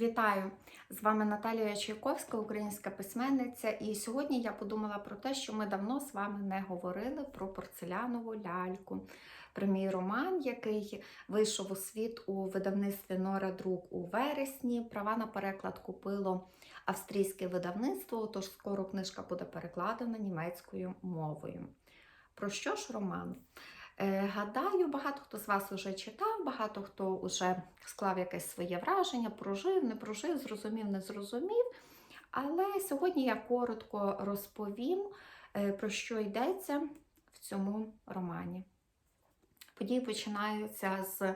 Вітаю! З вами Наталія Чайковська, українська письменниця. І сьогодні я подумала про те, що ми давно з вами не говорили про порцелянову ляльку, про мій роман, який вийшов у світ у видавництві Нора Друк у вересні. Права на переклад купило австрійське видавництво, тож скоро книжка буде перекладена німецькою мовою. Про що ж роман? Е, Гадаю, багато хто з вас вже читав, багато хто вже склав якесь своє враження, прожив, не прожив, зрозумів, не зрозумів. Але сьогодні я коротко розповім, е, про що йдеться в цьому романі. Події починаються з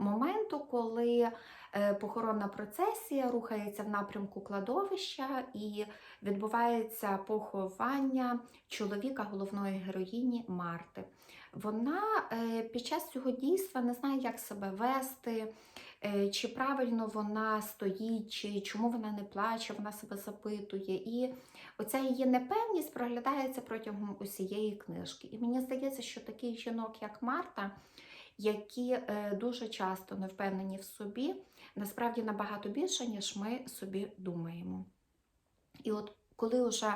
моменту, коли е, похоронна процесія рухається в напрямку кладовища і відбувається поховання чоловіка головної героїні Марти. Вона е, під час цього дійства не знає, як себе вести, е, чи правильно вона стоїть, чи чому вона не плаче, вона себе запитує. І оця її непевність проглядається протягом усієї книжки. І мені здається, що таких жінок, як Марта, які е, дуже часто не впевнені в собі, насправді набагато більше, ніж ми собі думаємо. І от коли вже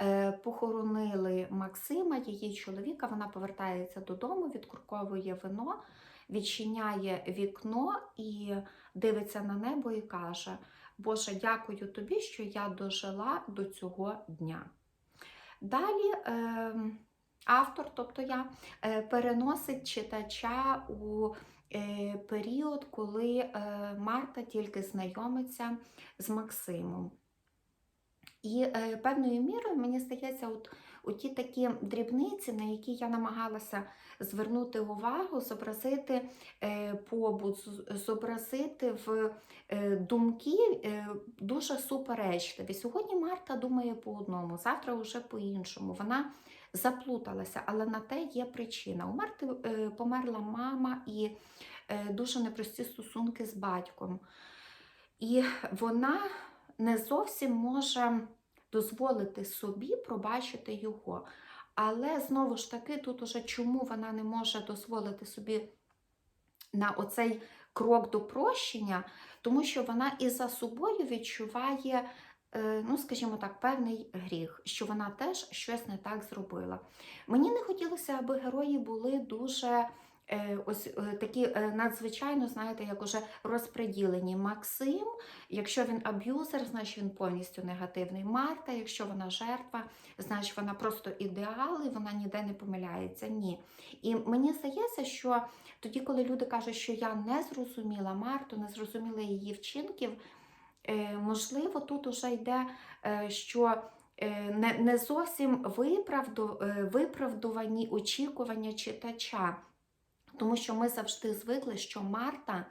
е, похоронили Максима, її чоловіка, вона повертається додому, відкурковує вино, відчиняє вікно і дивиться на небо і каже: Боже, дякую тобі, що я дожила до цього дня. Далі е, автор, тобто я, е, переносить читача у е, період, коли е, Марта тільки знайомиться з Максимом. І певною мірою, мені здається, от у ті такі дрібниці, на які я намагалася звернути увагу, зобразити побут, зобразити в думки дуже суперечливі. Сьогодні Марта думає по одному, завтра вже по-іншому. Вона заплуталася, але на те є причина. У Марти е, померла мама і е, дуже непрості стосунки з батьком. І вона не зовсім може дозволити собі пробачити його. Але знову ж таки, тут уже чому вона не може дозволити собі на оцей крок до прощення, тому що вона і за собою відчуває, ну, скажімо так, певний гріх, що вона теж щось не так зробила. Мені не хотілося, аби герої були дуже е, ось е, такі е, надзвичайно, знаєте, як уже розпреділені. Максим, якщо він аб'юзер, значить він повністю негативний. Марта, якщо вона жертва, значить вона просто ідеал і вона ніде не помиляється. Ні. І мені здається, що тоді, коли люди кажуть, що я не зрозуміла Марту, не зрозуміла її вчинків, е, можливо, тут уже йде, е, що е, не, зовсім е, виправдувані очікування читача. Тому що ми завжди звикли, що Марта,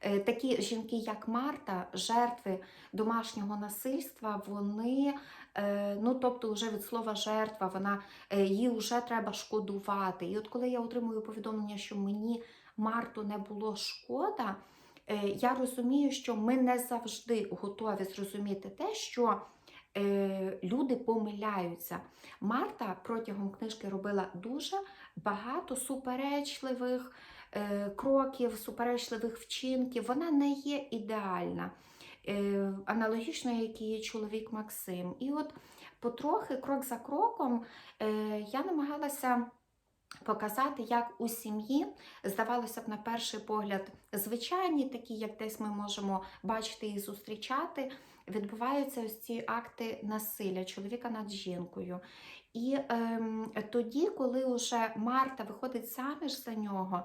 е, такі жінки, як Марта, жертви домашнього насильства, вони, е, ну тобто, вже від слова жертва, вона е, їй вже треба шкодувати. І от коли я отримую повідомлення, що мені Марту не було шкода, е, я розумію, що ми не завжди готові зрозуміти те, що е, люди помиляються. Марта протягом книжки робила дуже багато суперечливих е, кроків, суперечливих вчинків. Вона не є ідеальна, е, аналогічно, як і чоловік Максим. І от потрохи, крок за кроком, е, я намагалася. Показати, як у сім'ї, здавалося б, на перший погляд, звичайні, такі, як десь ми можемо бачити і зустрічати, відбуваються ось ці акти насилля чоловіка над жінкою. І ем, тоді, коли вже Марта виходить заміж за нього,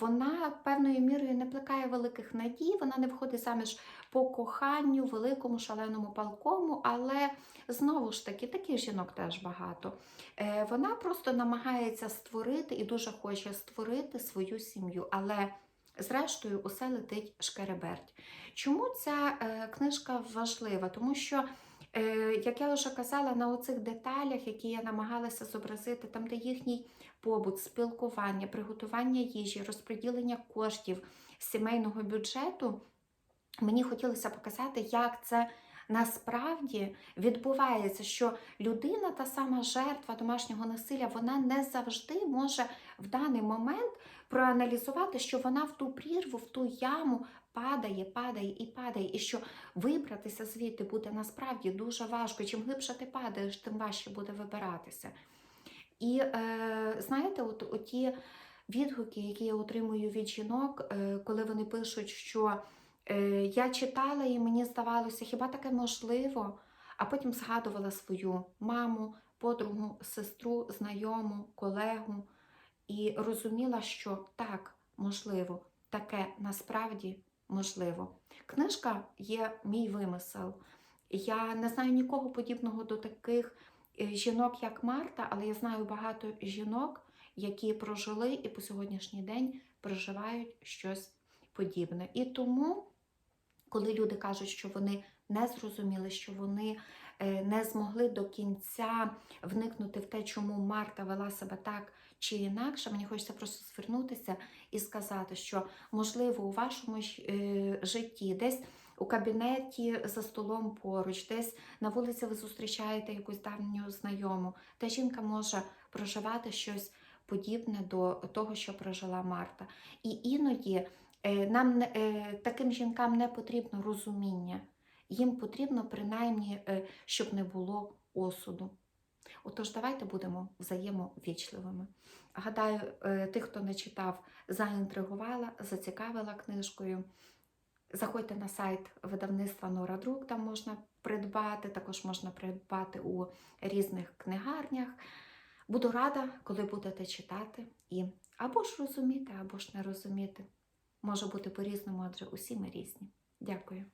вона певною мірою не плекає великих надій, вона не виходить заміж по коханню, великому, шаленому палкому, але знову ж таки, таких жінок теж багато. Е, вона просто намагається створити і дуже хоче створити свою сім'ю. Але Зрештою, усе летить шкереберть. Чому ця е, книжка важлива? Тому що, е, як я вже казала, на оцих деталях, які я намагалася зобразити, там, де їхній побут, спілкування, приготування їжі, розподілення коштів сімейного бюджету, мені хотілося показати, як це. Насправді відбувається, що людина, та сама жертва домашнього насилля, вона не завжди може в даний момент проаналізувати, що вона в ту прірву, в ту яму падає, падає і падає, і що вибратися звідти буде насправді дуже важко. Чим глибше ти падаєш, тим важче буде вибиратися. І е, знаєте, от оті відгуки, які я отримую від жінок, е, коли вони пишуть, що я читала і мені здавалося, хіба таке можливо? А потім згадувала свою маму, подругу, сестру, знайому, колегу і розуміла, що так, можливо, таке насправді можливо. Книжка є мій вимисел. Я не знаю нікого подібного до таких е, жінок, як Марта, але я знаю багато жінок, які прожили і по сьогоднішній день проживають щось подібне. І тому, коли люди кажуть, що вони не зрозуміли, що вони е, не змогли до кінця вникнути в те, чому Марта вела себе так чи інакше, мені хочеться просто звернутися і сказати, що можливо у вашому е, житті десь. У кабінеті за столом поруч, десь на вулиці ви зустрічаєте якусь давню знайому, та жінка може проживати щось подібне до того, що прожила Марта. І іноді нам е, таким жінкам не потрібно розуміння, їм потрібно принаймні, е, щоб не було осуду. Отож, давайте будемо взаємовічливими. Гадаю, е, тих, хто не читав, заінтригувала, зацікавила книжкою. Заходьте на сайт видавництва Нора Друк, там можна придбати, також можна придбати у різних книгарнях. Буду рада, коли будете читати і або ж розуміти, або ж не розуміти. Може бути по-різному, адже усі ми різні. Дякую.